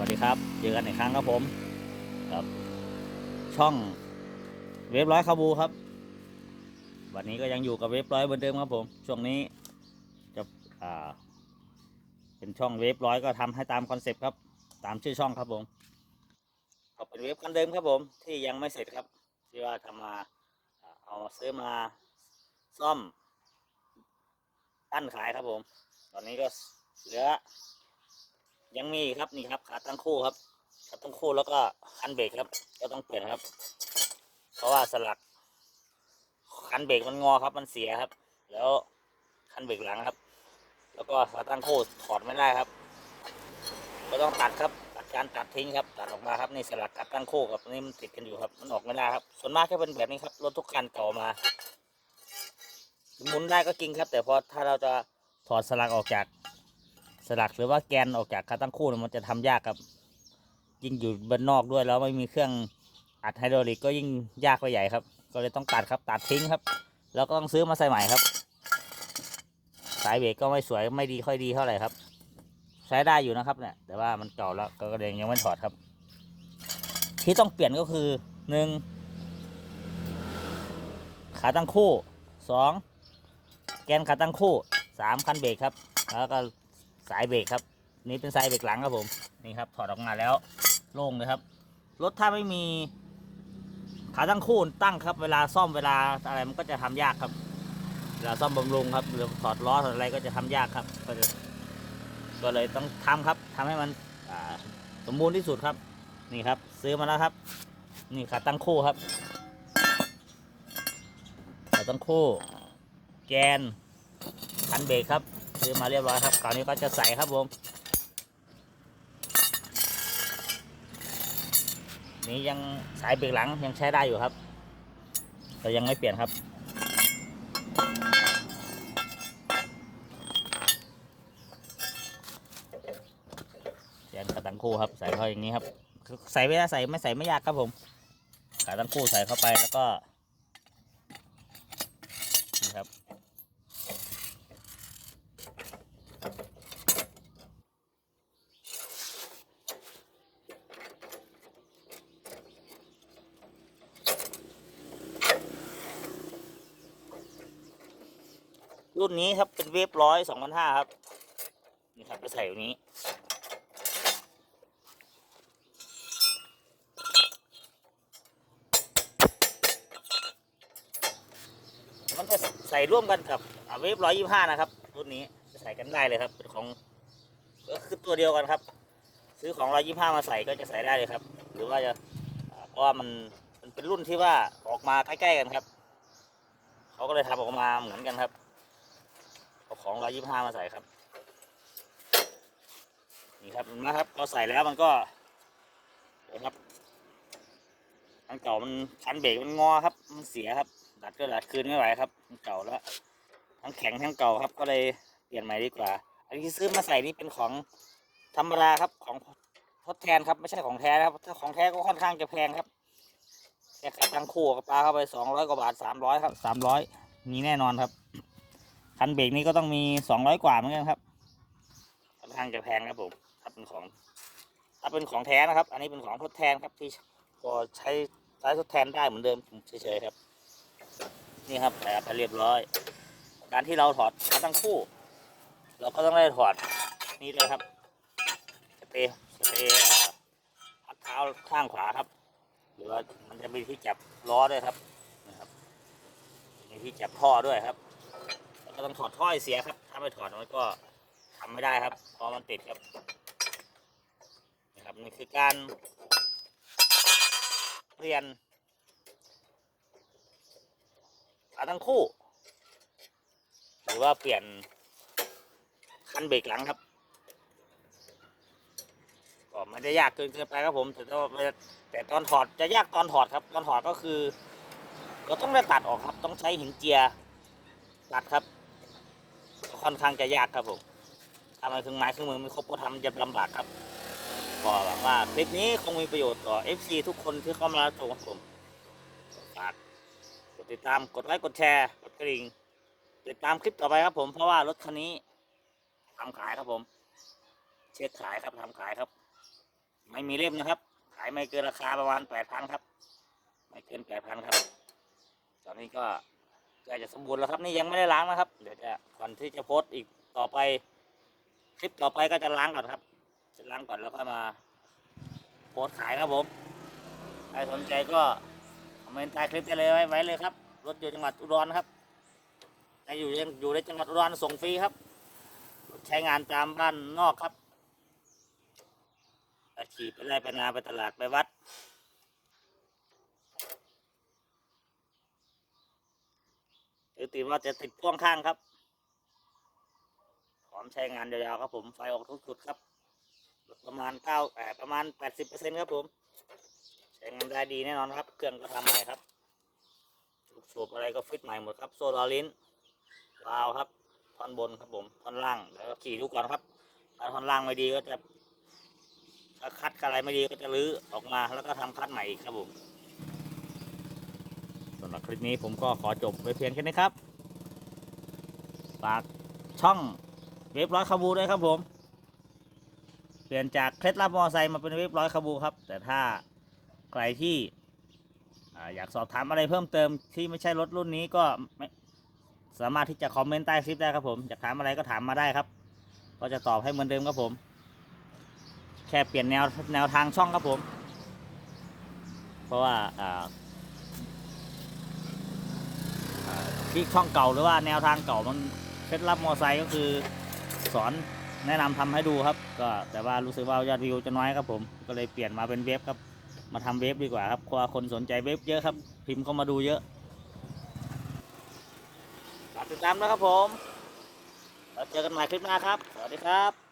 วัสดีครับ เจอกันอีกครั้งครับผมครับช่องเว็บร้อยคาบูครับ วันนี้ก็ยังอยู่กับเว็บร้อยเหมือนเดิมครับผม ช่วงนี้จะอ่าเป็นช่องเว็บร้อยก็ทำให้ตามคอนเซปต์ครับ ตามชื่อช่องครับผมก็เป็นเว็บคันเดิมครับผมที่ยังไม่เสร็จครับ ที่ว่าทำมาอ่าเอาซื้อมาซ่อมตั้นขายครับผม ตอนนี้ก็เหลือ ยังมีครับนี่ครับขาตั้งคู่ครับขาตั้งคู่แล้วก็คันเบรกครับก็ต้องเปลี่ยนครับ เพราะว่าสลักคันเบรกมันงอครับ มันเสียครับ แล้วคันเบรกหลังครับ แล้วก็ขาตั้งคู่ถอดไม่ได้ครับ ก็ต้องตัดครับตัดการตัดทิ้งครับ ตัดออกมาครับนี่สลักกัดตั้งคู่กับนี่มันติดกันอยู่ครับมันออกไม่ได้ครับ ส่วนมากแค่เป็นแบบนี้ครับรถทุกคันเก่ามาหมุนได้ก็จริงครับ แต่พอถ้าเราจะถอดสลักออกจาก ลักหรือว่าแกนออกจากขาตั้งคู่มันจะทำยากครับ ยิ่งอยู่บนนอกด้วยแล้วไม่มีเครื่องอัดไฮดรอลิกก็ยิ่งยากไปใหญ่ครับ ก็เลยต้องตัดครับตัดทิ้งครับ แล้วก็ต้องซื้อมาใส่ใหม่ครับ สายเบรกก็ไม่สวยไม่ดีค่อยดีเท่าไหร่ครับ ใช้ได้อยู่นะครับเนี่ยแต่ว่ามันเก่าแล้วก็เลยยังไม่ถอดครับ ที่ต้องเปลี่ยนก็คือหนึ่งขาตั้งคู่สองแกนขาตั้งคู่สามคันเบรกครับ แล้วก็ สายเบรกครับ นี่เป็นสายเบรกหลังครับผมนี่ครับถอดออกมาแล้วโล่งเลยครับรถถ้าไม่มีขาตั้งคู่ตั้งครับ เวลาซ่อมเวลาอะไรมันก็จะทำยากครับเวลาซ่อมบำรุงครับหรือถอดล้อถอดอะไรก็จะทำยากครับ ก็จะก็เลยต้องทำครับทำให้มันสมบูรณ์ที่สุดครับ นี่ครับ ซื้อมาแล้วครับ นี่ขาตั้งคู่ครับขาตั้งคู่ แกนคันเบรกครับ ซื้อมาเรียบร้อยครับคราวนี้ก็จะใส่ครับผมนี่ยังสายเบรกหลังยังใช้ได้อยู่ครับ แต่ยังไม่เปลี่ยนครับแกนขาตั้งคู่ครับใส่เข้าอย่างนี้ครับ ใส่ไม่ได้ใส่ไม่ใส่ไม่ยากครับผมขาตั้งคู่ใส่เข้าไปแล้วก็ รุ่นนี้ครับเป็นเวฟร้อยสองพันห้าครับ นี่ครับจะใส่อยู่นี้ มันจะใส่ร่วมกันกับอาเวฟร้อยยี่ห้านะครับ รุ่นนี้จะใส่กันได้เลยครับ เป็นของก็คือตัวเดียวกันครับ ซื้อของร้อยยี่ห้ามาใส่ก็จะใส่ได้เลยครับ หรือว่าจะเพราะว่ามันมันเป็นรุ่นที่ว่าออกมาใกล้ๆกันครับ เขาก็เลยทำออกมาเหมือนกันครับ ของร้อยยี่ห้ามาใส่ครับ นี่ครับนะครับพอใส่แล้วมันก็นะครับอันเก่ามันคันเบรกมันงอครับ มันเสียครับ ดัดก็ดัดคืนไม่ไหวครับมันเก่าแล้วทั้งแข็งทั้งเก่าครับ ก็เลยเปลี่ยนใหม่ดีกว่า อันนี้ที่ซื้อมาใส่นี่เป็นของธรรมดาครับของทดแทนครับไม่ใช่ของแท้นะครับ ถ้าของแท้ก็ค่อนข้างจะแพงครับแค่ขาตั้งคู่กับปลาเข้าไปสองร้อยกว่าบาทสามร้อยครับสามร้อยมีแน่นอนครับ คันเบรกนี่ก็ต้องมีสองร้อยกว่าเหมือนกันครับค่อนข้างจะแพงครับผมถ้าเป็นของถ้าเป็นของแท้นะครับ อันนี้เป็นของทดแทนครับที่พอใช้ใช้ทดแทนได้เหมือนเดิมเฉยๆครับ นี่ครับแผลไปเรียบร้อย การที่เราถอดขาตั้งคู่ เราก็ต้องได้ถอดนี่เลยครับสเปรย์สเปรย์พักเท้าข้างขวาครับหรือว่ามันจะมีที่จับล้อด้วยครับนะครับมีที่จับท่อด้วยครับ ต้องถอดท่อเสียครับ ถ้าไม่ถอดมันก็ทำไม่ได้ครับเพราะมันติดครับนะครับนี่คือการเปลี่ยนขาทั้งคู่ หรือว่าเปลี่ยนคันเบรกหลังครับก็ไม่ได้ยากเกินเกินไปครับผมแต่ก็แต่ตอนถอดจะยากตอนถอดครับ ตอนถอดก็คือเราต้องได้ตัดออกครับ ต้องใช้หินเจียตัดครับ ค่อนข้างจะยากครับผมทำอะไรเครื่องไม้เครื่องมือไม่ครบก็ทำจะลำบากครับก็หวังว่าคลิปนี้คงมีประโยชน์ต่อ FC ทุกคนที่เข้ามารับชมครับผมฝากกดติดตามกดไลค์กดแชร์กดกระดิ่งติดตามคลิปต่อไปครับผมเพราะว่ารถคันนี้ทำขายครับผม เช็คขายครับทำขายครับ ไม่มีเล่มนะครับ ขายไม่เกินราคาประมาณแปดพันครับ ไม่เกินแปดพันครับ ตอนนี้ก็ กล้จะสมบูรณ์แล้วครับนี่ยังไม่ได้ล้างนะครับ เดี๋ยวจะก่อนที่จะโพสต์อีกต่อไป คลิปต่อไปก็จะล้างก่อนครับ จะล้างก่อนแล้วก็มา โพสต์ขายครับผมใครสนใจก็คอมเมนต์ใต้คลิปได้เลยไว้ไว้เลยครับรถอยู่จังหวัดอุดรครับใครอยู่ยังอยู่ในจังหวัดอุดรส่งฟรีครับ ใช้งานตามบ้านนอกครับอาชีพไปไร่ไปนาไปตลาดไปวัด หรือติดว่าจะติดพ่วงข้างครับพร้อมใช้งานยาวๆครับผมไฟออกทุกจุดครับ ประมาณเก้าแอประมาณแปดสิบเปอร์เซ็นต์ครับผมใช้งานได้ดีแน่นอนครับ เครื่องก็ทำใหม่ครับลูกสูบอะไรก็ฟิตใหม่หมดครับโซลอลินวาล์วครับท่อนบนครับผมท่อนล่างแล้วก็ขี่ดูก่อนครับถ้าท่อนล่างไม่ดีก็จะถ้าคัดอะไรไม่ดีก็จะรื้อออกมาแล้วก็ทำคัดใหม่อีกครับผมำหรับคลิปนี้ผมก็ขอจบไว้เพียงแค่นี้ครับ ฝากช่องเว็บร้อยคาบูด้วยครับผม เปลี่ยนจากเคล็ดลับมอไซค์มาเป็นเว็บร้อยคาบูครับ แต่ถ้าใครที่ออยากสอบถามอะไรเพิ่มเติมที่ไม่ใช่รถรุ่นนี้ก็สามารถที่จะคอมเมนต์ใต้คลิปได้ครับผม อยากถามอะไรก็ถามมาได้ครับ ก็จะตอบให้เหมือนเดิมครับผม แค่เปลี่ยนแนวแนวทางช่องครับผม เพราะว่า ที่ช่องเก่าหรือว่าแนวทางเก่ามันเคล็ดลับมอไซค์ก็คือสอนแนะนำทำให้ดูครับ ก็แต่ว่ารู้สึกว่ายอดวิวจะน้อยครับผมก็เลยเปลี่ยนมาเป็นเว็บครับ มาทำเว็บดีกว่าครับเพราะคนสนใจเว็บเยอะครับ พิมพ์เข้ามาดูเยอะติดตามนะครับผมแล้วเจอกันใหม่คลิปหน้าครับ สวัสดีครับ